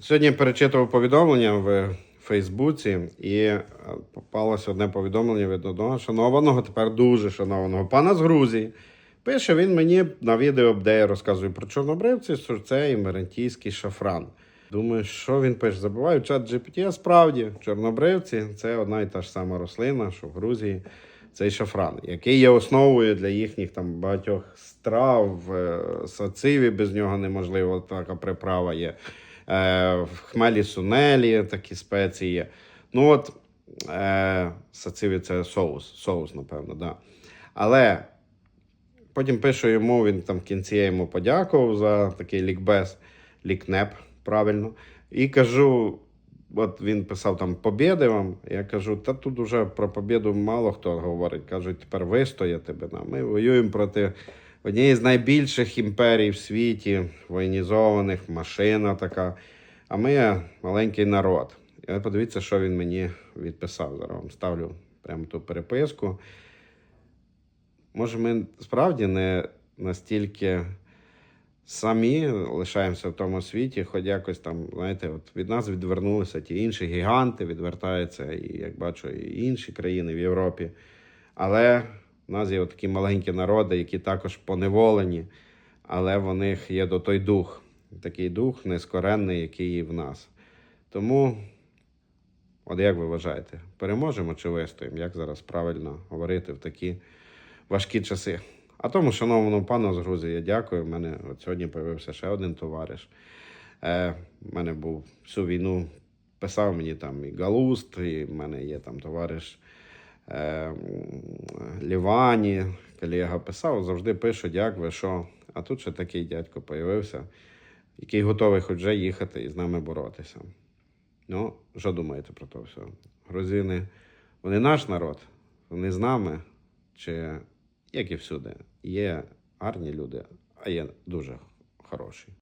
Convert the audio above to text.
Сьогодні перечитував повідомлення в Фейсбуці і е, попалося одне повідомлення від одного шанованого, тепер дуже шанованого пана з Грузії. Пише він мені на відео, де я розказую про чорнобривці, сурце і мерентійський шафран. Думаю, що він пише? Забуваю чат GPT, а справді чорнобривці це одна і та ж сама рослина, що в Грузії цей шафран, який є основою для їхніх там багатьох страв, е, сациві без нього неможливо, така приправа є. Е, в хмелі сунелі такі спеції. Ну от е, сациві це соус, соус, напевно, да. Але потім пишу йому, він там в кінці я йому подякував за такий лікбез, лікнеп, правильно. І кажу, от він писав там побєди вам. Я кажу, та тут вже про побєду мало хто говорить. Кажуть, тепер вистояти би нам. Ми воюємо проти однієї з найбільших імперій в світі, воєнізованих, машина така. А ми маленький народ. І подивіться, що він мені відписав. Зараз вам ставлю прямо ту переписку. Може, ми справді не настільки самі лишаємося в тому світі, хоч якось там, знаєте, от від нас відвернулися ті інші гіганти, відвертаються, і як бачу, і інші країни в Європі. Але в нас є такі маленькі народи, які також поневолені, але в них є до той дух, такий дух нескоренний, який є в нас. Тому, от як ви вважаєте, переможемо чи вистоїмо? Як зараз правильно говорити в такі важкі часи? А тому, шановному пану з Грузії, я дякую. У мене от сьогодні з'явився ще один товариш. Е, в мене був всю війну, писав мені там і Галуст, і в мене є там товариш е, Лівані, колега писав, завжди пишу, дякую, що. А тут ще такий дядько появився, який готовий хоч вже їхати і з нами боротися. Ну, що думаєте про то все? Грузини, вони наш народ, вони з нами, чи як і всюди, є гарні люди, а є дуже хороші.